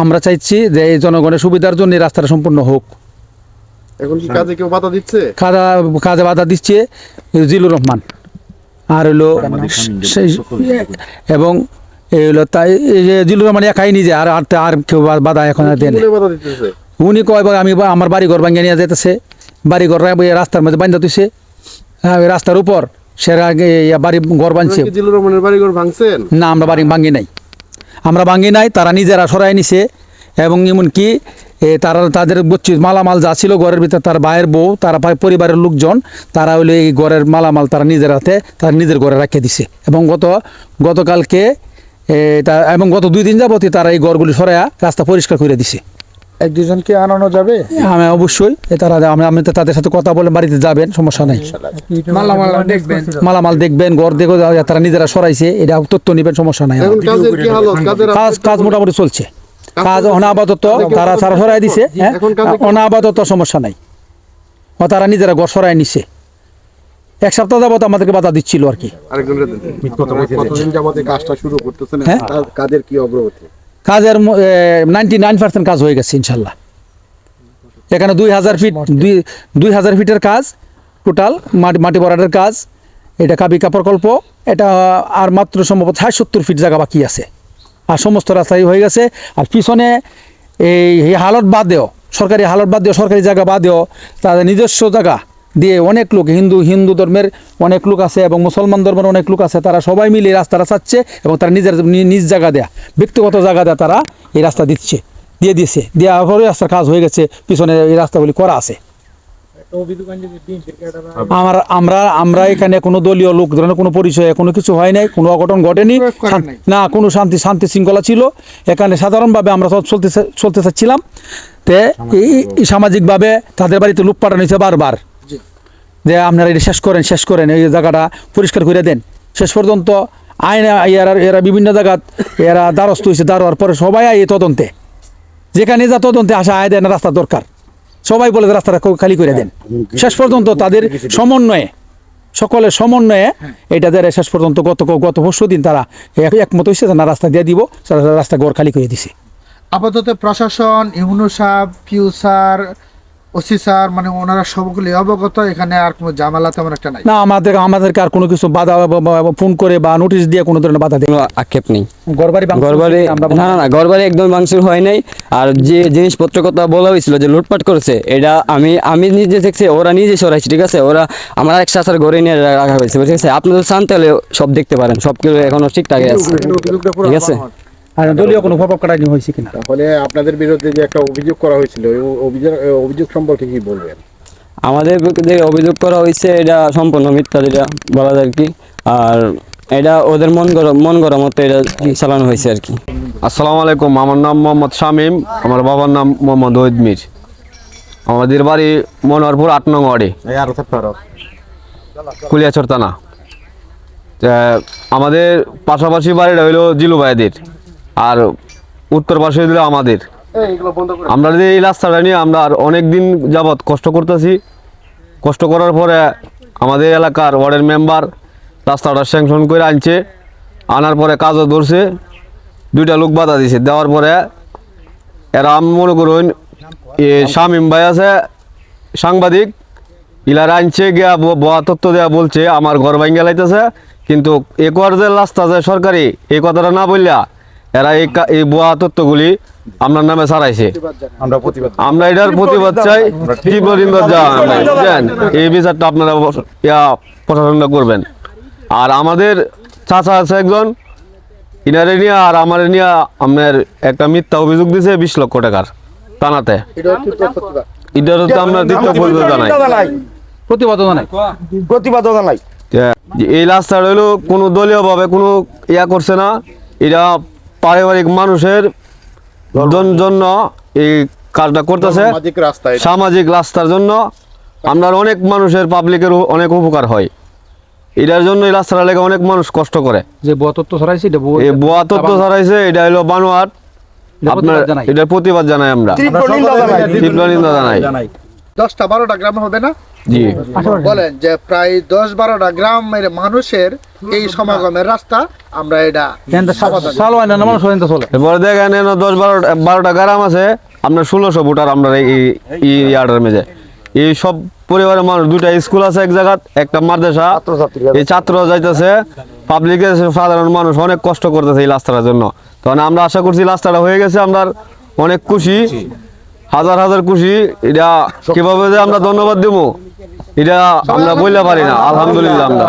আমরা চাইছি যে এই জনগণের সুবিধার জন্য রাস্তাটা সম্পূর্ণ হোক। এখন কি কাজে কেউ বাধা দিচ্ছে? কাজা কাজে বাধা দিচ্ছে জিলুর রহমান। আর হলো সেই- এবং এই হলো তাই এই যে জিলুর রহমান একাই নিজে আর আর আর কেউ বাধা এখন আর দেয় উনি কয় বা আমি আমার বাড়ি ঘর ভাঙিয়ে নিয়ে যেতেছে বাড়ি ঘর রা- রাস্তার মধ্যে বান্ধা তুইছে হ্যাঁ রাস্তার উপর সেরা বাড়ি ঘর বানছে কি জিল্লুর রহমানের বাড়ি ঘর ভাঙছেন? না আমরা বাড়ি ভাঙি নাই। আমরা ভাঙি নাই, তারা নিজেরা সরাই নিছে। এবং এমনকি তারা তাদের বচ্চি মালামাল যা ছিল ঘরের ভিতরে, তার ভাইয়ের বউ, তারা পরিবারের লোকজন, তারা হইল এই ঘরের মালামাল তারা নিজের হাতে, তারা নিজের ঘরে রাখে দিছে। এবং গত, গতকালকে এবং গত দুই দিন যাবতই তারা এই ঘরগুলি সরাইয়া রাস্তা পরিষ্কার করে দিছে। এক দুজনকে আনানো যাবে? আমি অবশ্যই। তারা আমি আপনি তো তাদের সাথে কথা বলে বাড়িতে যাবেন সমস্যা নাই। মালামাল দেখবেন। মালামাল দেখবেন ঘর দেখো তারা নিজেরা সরাইছে এটা তথ্য নেবেন সমস্যা নাই। কাজ কাজ মোটামুটি চলছে। কাজ অনাবাদত তারা তারা সরাই দিছে হ্যাঁ? অনাবাদত সমস্যা নাই। ও তারা নিজেরা ঘর সরাই নিছে। এক সপ্তাহ যাবত আমাদেরকে বাধা দিচ্ছিল আর কি। আরেকজনের কতদিন যাবত কাজটা শুরু করতেছেন? হ্যাঁ? কাজের কি অগ্রগতি? কাজের নাইনটি নাইন পার্সেন্ট কাজ হয়ে গেছে ইনশাল্লাহ। এখানে দুই হাজার ফিট দুই দুই হাজার ফিটের কাজ টোটাল মাটি মাটি ভরাটের কাজ। এটা কাবিকা প্রকল্প এটা আর মাত্র সম্ভবত ষাট সত্তর ফিট জায়গা বাকি আছে। আর সমস্ত রাস্তায় হয়ে গেছে। আর পিছনে এই হালত বাদ দেও সরকারি হালত বাদ দেও সরকারি জায়গা বাদ দেও তাদের নিজস্ব জায়গা। দিয়ে অনেক লোক হিন্দু হিন্দু ধর্মের অনেক লোক আছে এবং মুসলমান ধর্মের অনেক লোক আছে তারা সবাই মিলে এই রাস্তাটা চাচ্ছে এবং তারা নিজের নিজ জায়গা দেয়া ব্যক্তিগত জায়গা দেয়া তারা এই রাস্তা দিচ্ছে দিয়ে দিয়েছে দেওয়ার পরে রাস্তার কাজ হয়ে গেছে পিছনে এই রাস্তাগুলি করা আছে। আমার আমরা আমরা এখানে কোনো দলীয় লোক ধরনের কোনো পরিচয়ে কোনো কিছু হয় নাই কোনো অঘটন ঘটেনি না কোনো শান্তি শান্তি শৃঙ্খলা ছিল। এখানে সাধারণভাবে আমরা সব চলতে চলতে চাচ্ছিলাম তে এই- সামাজিকভাবে তাদের বাড়িতে লুপ পাঠানো হয়েছে বারবার। যে আপনারা এটা শেষ করেন শেষ করেন, এই জায়গাটা পরিষ্কার করে দেন। শেষ পর্যন্ত আইন এরা এরা বিভিন্ন জায়গা এরা দ্বারস্থ হয়েছে দাঁড়ার পরে সবাই আয় তদন্তে। যেখানে যা তদন্তে আসা আয় দেন রাস্তা দরকার। সবাই বলে রাস্তাটা খালি করে দেন। শেষ পর্যন্ত তাদের সমন্বয়ে, সকলের সমন্বয়ে এটা দেয় শেষ পর্যন্ত গত গত পরশু দিন তারা একমত হয়েছে না, রাস্তা দিয়ে দিব রাস্তা ঘর খালি করে দিছে। আপাতত প্রশাসন ইউনো সাহেব, পিউ স্যার ওসি স্যার মানে ওনারা সবগুলি অবগত এখানে আর কোনো ঝামেলা তেমন একটা নাই। না আমাদের আমাদেরকে আর কোনো কিছু বাধা ফোন করে বা নোটিশ দিয়ে কোনো ধরনের বাধা দেয় আক্ষেপ নেই। না না ঘরবাড়ি একদম ভাঙচুর হয় নাই। আর যে জিনিসপত্র কথা বলা হয়েছিল যে লুটপাট করেছে এটা আমি আমি নিজে দেখছি ওরা নিজে সরাইছে ঠিক আছে? ওরা আমার এক সাসার ঘরে নিয়ে রাখা হয়েছে ঠিক আছে? আপনি তো শান্ত হলে সব দেখতে পারেন সব কিছু এখনও ঠিকঠাকই আছে ঠিক আছে? আর দলীয় কোনো প্রভাব কাটানি হয়েছে কিনা? তাহলে আপনাদের বিরুদ্ধে যে একটা অভিযোগ করা হয়েছিল ওই অভিযোগ অভিযোগ সম্পর্কে কি বলবেন? আমাদের যে অভিযোগ করা হয়েছে এটা সম্পূর্ণ মিথ্যা যেটা বলা যায় আর কি। আর এটা ওদের মন গড়া মন গড়া মতো এটা চালানো হয়েছে আর কি। আসসালামু আলাইকুম আমার নাম মোহাম্মদ শামীম আমার বাবার নাম মোহাম্মদ ওহিদ মির আমাদের বাড়ি মনোহরপুর আট নং ওয়ার্ডে। কুলিয়াচর থানা। তা আমাদের পাশাপাশি বাড়িটা হইল জিলু ভাইদের আর উত্তর পাশে হইল আমাদের। আমরা যদি এই রাস্তাটা নিয়ে আমরা আর অনেক দিন যাবৎ কষ্ট করতেছি কষ্ট করার পরে আমাদের এলাকার ওয়ার্ডের মেম্বার রাস্তাটা স্যাংশন করে আনছে আনার পরে কাজও ধরছে দুইটা লোক বাধা দিছে। দেওয়ার পরে এরা আমি মনে করুন এ শামিম ভাই আছে সাংবাদিক ইলার আনছে গিয়া বয়া তত্ত্ব দেওয়া বলছে আমার ঘর ভাঙ্গে লাইতেছে কিন্তু একবার যে রাস্তা যে সরকারি এই কথাটা না বললা এরা এই বোয়া তত্ত্বগুলি আপনার নামে ছাড়াইছে আমরা এটার প্রতিবাদ চাই তীব্র এই বিচারটা আপনারা ইয়া প্রশাসনটা করবেন। আর আমাদের চাচা আছে একজন ইনারে নিয়ে আর আমার নিয়ে আপনার একটা মিথ্যা অভিযোগ দিছে বিশ লক্ষ টাকার টানাতে হচ্ছে তো। এটার তো আমরা দ্বিতীয় প্রতিবাদ জানাই। প্রতিবাদ নাই প্রতিবাদও নাই যে এই রাস্তাটা হলো কোনো দলীয়ভাবে কোনো ইয়া করছে না। এটা পারিবারিক মানুষের জন্য এই কাজটা করতেছে। সামাজিক রাস্তার জন্য আমরা অনেক মানুষের পাবলিকের অনেক উপকার হয়। এটার জন্য এই রাস্তাটা লেগে অনেক মানুষ কষ্ট করে। যে বতত্ব ছড়াইছে এটা বোয়া তত্ত্ব ছড়াইছে এটা হলো বানোয়াট। এটা আপনার প্রতিবাদ জানাই। এটার প্রতিবাদ জানাই। আমরা তীব্র নিন্দা জানাই। দশটা বারোটা গ্রাম হবে না? বলেন যে প্রায় দশ বারোটা গ্রামের মানুষের এই সমাগমের রাস্তা আমরা এটা এরপরে দেখেন এনে দশ বারোটা বারোটা গ্রাম আছে আপনার ষোলোশো ভোটার আমরা এই ইয়ার্ডের মেঝে। এই সব পরিবারের মানুষ দুটা স্কুল আছে এক জায়গা একটা মাদ্রাসা এই ছাত্র যাইতেছে। পাবলিক সাধারণ মানুষ অনেক কষ্ট করতেছে এই রাস্তাটার জন্য। তখন আমরা আশা করছি রাস্তাটা হয়ে গেছে আমরা অনেক খুশি। হাজার হাজার খুশি এটা কীভাবে যে আমরা ধন্যবাদ দেবো এটা আমরা বলতে পারি না আলহামদুলিল্লাহ আমরা।